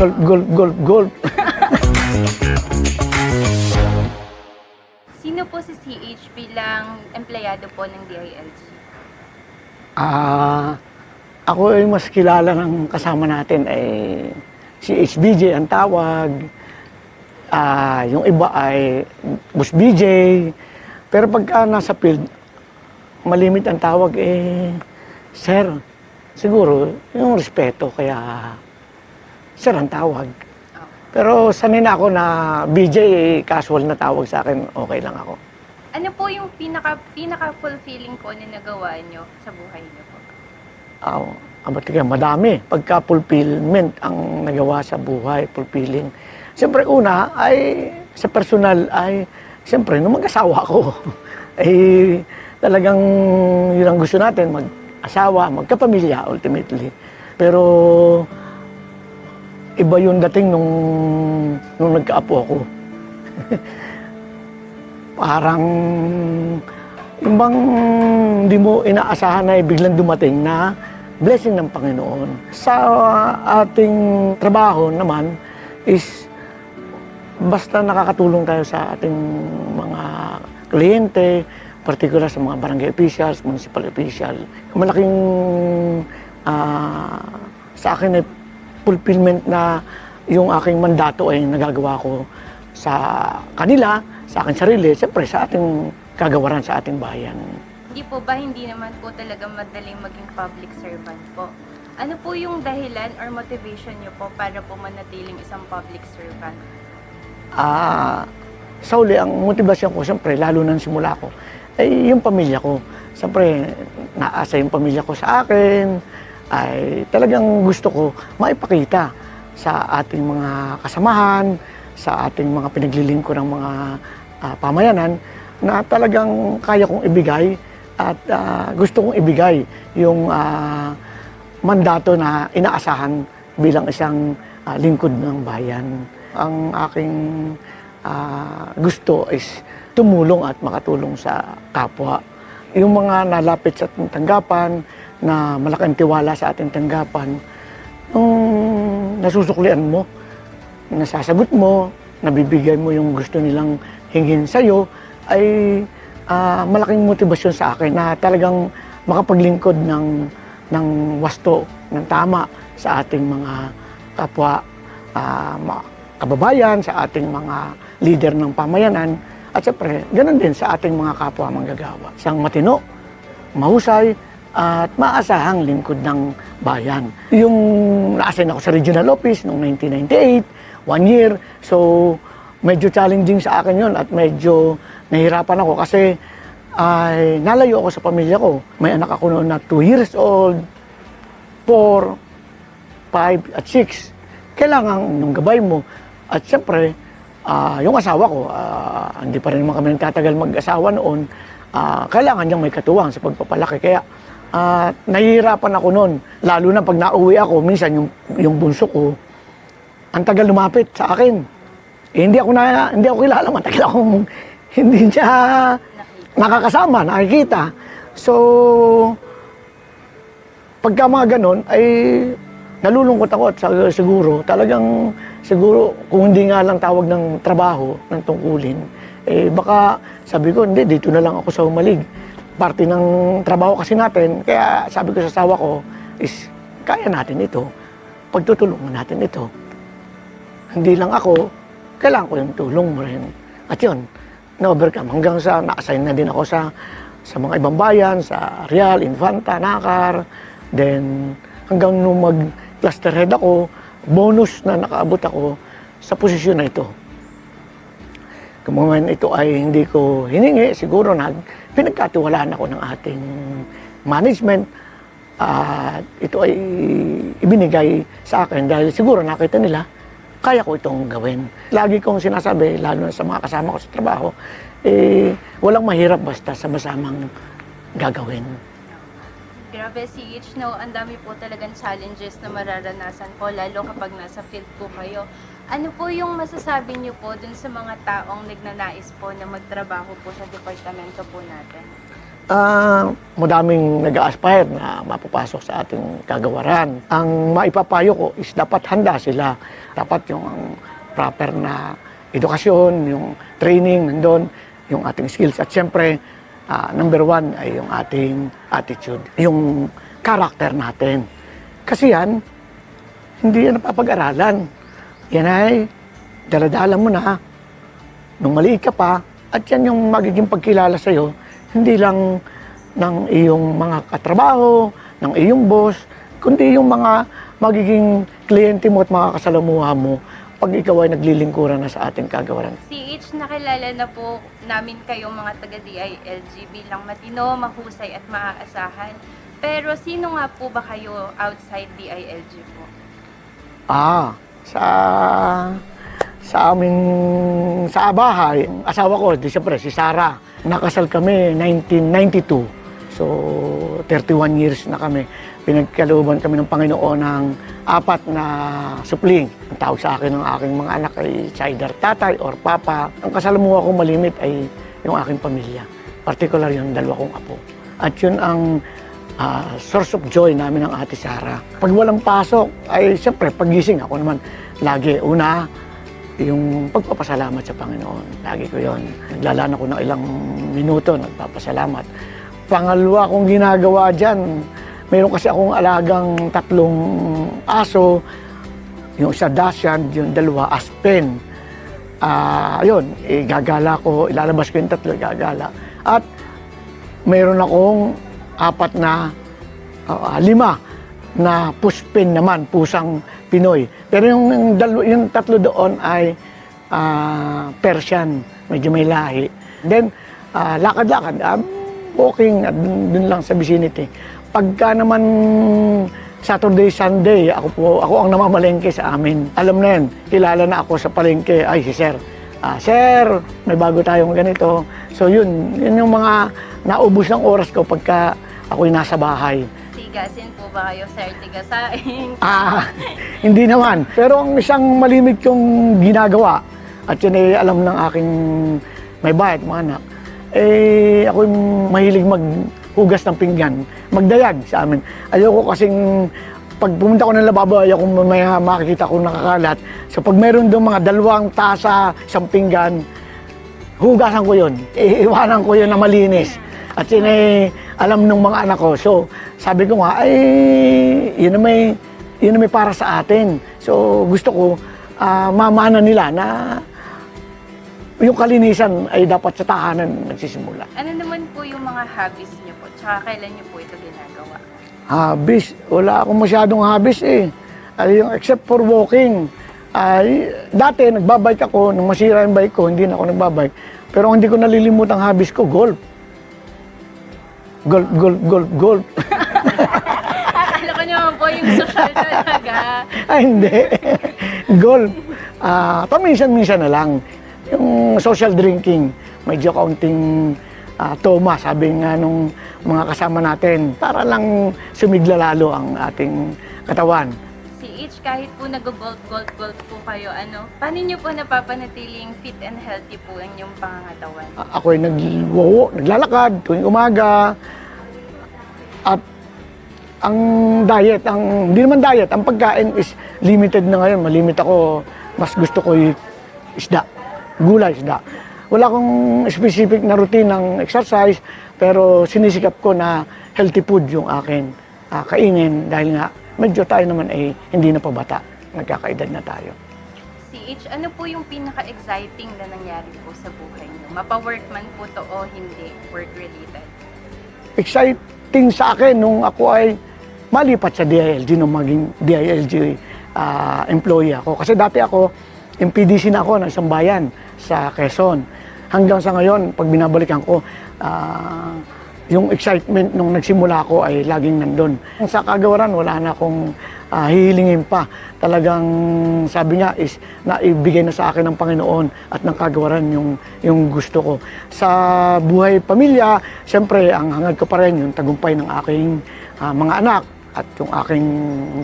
Golf, golf, golf, golf. Sino po si CH bilang empleyado po ng DILG? Ah, ako ay mas kilala ng kasama natin ay si HBJ ang tawag. Ah, yung iba ay Boss BJ. Pero pagka nasa field, malimit ang tawag eh, Sir. Siguro, yung respeto, kaya Sir ang tawag. Pero sanay na ako na BJ, eh, casual na tawag sa akin, okay lang ako. Ano po yung pinaka pinaka fulfilling po na nagawa nyo sa buhay nyo po? Ah, abat ka, madami. Pagka fulfillment ang nagawa sa buhay, fulfilling. Siyempre una ay sa personal ay siyempre nung mag-asawa ko. ay talagang yun ang gusto natin, mag-asawa, magkapamilya ultimately. Pero iba yung dating nung, nung nagkaapo ako. Parang yung hindi mo inaasahan na biglang dumating na blessing ng Panginoon. Sa ating trabaho naman is basta nakakatulong tayo sa ating mga kliyente, particular sa mga barangay officials, municipal official. Malaking ah, sa akin ay fulfillment na yung aking mandato ay nagagawa ko sa kanila, sa aking sarili, siyempre sa ating kagawaran sa ating bayan. Hindi po ba hindi naman po talaga madaling maging public servant po? Ano po yung dahilan or motivation nyo po para po manatiling isang public servant? Ah, sa uli, ang motivasyon ko, siyempre, lalo nang simula ko, ay yung pamilya ko. Siyempre, naasa yung pamilya ko sa akin, ay talagang gusto ko maipakita sa ating mga kasamahan, sa ating mga pinaglilingkod ng mga ah, pamayanan, na talagang kaya kong ibigay at ah, gusto kong ibigay yung ah, mandato na inaasahan bilang isang ah, lingkod ng bayan. Ang aking ah, gusto is tumulong at makatulong sa kapwa. Yung mga nalapit sa tanggapan, na malaking tiwala sa ating tanggapan, nung nasusuklian mo, nasasagot mo, nabibigay mo yung gusto nilang hingin sa'yo, ay ah, malaking motibasyon sa akin na talagang makapaglingkod ng, ng wasto, ng tama sa ating mga kapwa ma- kababayan, sa ating mga leader ng pamayanan, at siyempre, ganun din sa ating mga kapwa manggagawa. Isang matino, mahusay, at maasahang lingkod ng bayan. Yung na-assign ako sa regional office noong 1998, one year. So, medyo challenging sa akin yon at medyo nahirapan ako kasi ay nalayo ako sa pamilya ko. May anak ako noon na 2 years old, 4, 5 at 6. Kailangan yung gabay mo. At siyempre, ah, yung asawa ko, ah, hindi pa rin naman kami nagtatagal mag-asawa noon, ah, kailangan niyang may katuwang sa pagpapalaki. Kaya ah, nahihirapan ako noon. Lalo na pag nauwi ako, minsan yung, yung bunso ko, ang tagal lumapit sa akin. Eh, hindi ako na, hindi ako kilala, matagal akong hindi siya nakakasama, nakikita. So, pagka mga ganon, ay nalulungkot ako at siguro, talagang siguro kung hindi nga lang tawag ng trabaho, ng tungkulin, eh baka sabi ko, hindi, dito na lang ako sa umalig. Parte ng trabaho kasi natin, kaya sabi ko sa asawa ko, is kaya natin ito, pagtutulungan natin ito. Hindi lang ako, kailangan ko yung tulong mo rin. At yun, na-overcome hanggang sa na-assign na din ako sa sa mga ibang bayan, sa Real, Infanta, Nakar, then hanggang nung mag-cluster head ako, bonus na nakaabot ako sa posisyon na ito. Kung ito ay hindi ko hiningi, siguro nag pinagkatiwalaan ako ng ating management at ito ay ibinigay sa akin dahil siguro nakita nila kaya ko itong gawin. Lagi kong sinasabi, lalo na sa mga kasama ko sa trabaho, eh, walang mahirap basta sama-samang gagawin. Grabe, CH, no, ang dami po talagang challenges na mararanasan po, lalo kapag nasa field po kayo. Ano po yung masasabi niyo po dun sa mga taong nagnanais po na magtrabaho po sa departamento po natin? ah, madaming nag-aspire na mapapasok sa ating kagawaran. Ang maipapayo ko is dapat handa sila. Dapat yung proper na edukasyon, yung training nandun, yung ating skills. At syempre, ah, number one ay yung ating attitude, yung character natin. Kasi yan, hindi yan napapag-aralan. Yan ay daladala mo na nung maliit ka pa, at yan yung magiging pagkilala sa'yo, hindi lang ng iyong mga katrabaho, ng iyong boss, kundi yung mga magiging kliyente mo at mga kasalamuha mo pag ikaw ay naglilingkuran na sa ating kagawaran. CH, nakilala na po namin kayong mga taga-DILG bilang matino, mahusay at maaasahan. Pero sino nga po ba kayo outside DILG po? Ah, sa sa aming sa bahay, asawa ko, di siyempre, si Sarah. Nakasal kami 1992. So, 31 years na kami. Pinagkalooban kami ng Panginoon ng apat na supling. Ang tawag sa akin ng aking mga anak ay either tatay or papa. Ang kasalamuha ko malimit ay yung aking pamilya. Particular yung dalawa kong apo. At yun ang ah, source of joy namin ng ate Sara. Pag walang pasok, ay siyempre, pagising ako naman, lagi, una, yung pagpapasalamat sa Panginoon. Lagi ko yon. Naglalaan ako ng ilang minuto, nagpapasalamat. Pangalawa kong ginagawa dyan, mayroon kasi akong alagang tatlong aso, yung isa Dacian, yung dalawa Aspen. Ah, yun, igagala ko, ilalabas ko yung tatlo, igagala. At mayroon akong apat na, ah, lima na puspin naman, pusang Pinoy. Pero yung, dalo, yung tatlo doon ay ah, Persian, medyo may lahi. Then, ah, lakad-lakad, ah, walking at dun, dun lang sa vicinity. Pagka naman Saturday, Sunday, ako po, ako ang namamalengke sa amin. Alam na yan, kilala na ako sa palengke. Ay, si Sir. Ah, sir, may bago tayong ganito. So yun, yun yung mga naubos ng oras ko pagka ako'y nasa bahay. Tigasin po ba kayo, sir? Tigasain? Ah, hindi naman. Pero ang isang malimit kong ginagawa, at yun ay alam ng aking may bayat, mga anak, eh, ako mahilig maghugas ng pinggan, magdayag sa amin. Ayoko kasing, pag pumunta ko ng lababo, ayoko may makikita ko nakakalat. So pag meron doon mga dalawang tasa, isang pinggan, hugasan ko yun. Iiwanan ko yun na malinis. At yun ay alam ng mga anak ko. So, sabi ko nga, ay, yun na may, yun na may para sa atin. So, gusto ko, ah, mamana nila na yung kalinisan ay dapat sa tahanan nagsisimula. Ano naman po yung mga hobbies niyo po? Tsaka kailan niyo po ito ginagawa? Habis, wala akong masyadong habis eh. Ay, yung except for walking. Ay, dati nagbabike ako, nung masira yung bike ko, hindi na ako nagbabike. Pero hindi ko nalilimutan ang habis ko, golf. Golf, golf, golf, golf. Akala ko naman po yung social talaga. Ay, hindi. golf. Ah, paminsan-minsan na lang. Yung social drinking, medyo kaunting ah, toma, sabi nga nung mga kasama natin, para lang sumigla lalo ang ating katawan. Si Itch, kahit po nag-golf-golf-golf po kayo, ano, paano niyo po napapanatiling fit and healthy po ang inyong pangangatawan? A- Ako ay nagwawo, naglalakad tuwing umaga. At ang diet, ang hindi naman diet, ang pagkain is limited na ngayon. Malimit ako, mas gusto ko yung isda, gulay isda. Wala akong specific na routine ng exercise, pero sinisikap ko na healthy food yung akin ah, kainin dahil nga medyo tayo naman ay hindi na pa bata. Nagkakaedad na tayo. Itch, ano po yung pinaka-exciting na nangyari po sa buhay niyo? Mapa-work man po to o hindi, work-related? exciting sa akin nung ako ay malipat sa DILG, nung maging DILG ah, employee ako. Kasi dati ako, MPDC na ako ng isang bayan sa Quezon. Hanggang sa ngayon, pag binabalikan ko, ah, yung excitement nung nagsimula ako ay laging nandun. Sa kagawaran, wala na akong ah, hihilingin pa. Talagang sabi nga is naibigay na sa akin ng Panginoon at ng kagawaran yung, yung gusto ko. Sa buhay pamilya, siyempre ang hangad ko pa rin yung tagumpay ng aking ah, mga anak at yung aking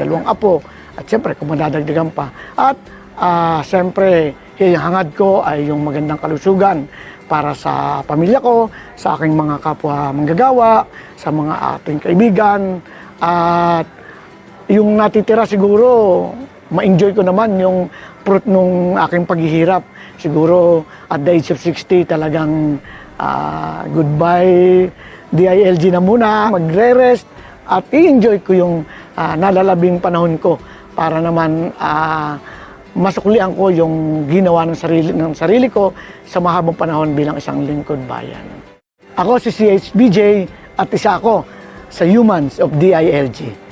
dalawang apo. At siyempre kung madadagdagan pa. At ah, siyempre, yung hangad ko ay yung magandang kalusugan para sa pamilya ko, sa aking mga kapwa manggagawa, sa mga ating kaibigan, at yung natitira siguro, ma-enjoy ko naman yung fruit nung aking paghihirap. Siguro at the age of 60 talagang ah, goodbye DILG na muna, magre-rest at i-enjoy ko yung ah, nalalabing panahon ko para naman ah, masuklian ko yung ginawa ng sarili, ng sarili ko sa mahabang panahon bilang isang lingkod bayan. Ako si CHBJ at isa ako sa Humans of DILG.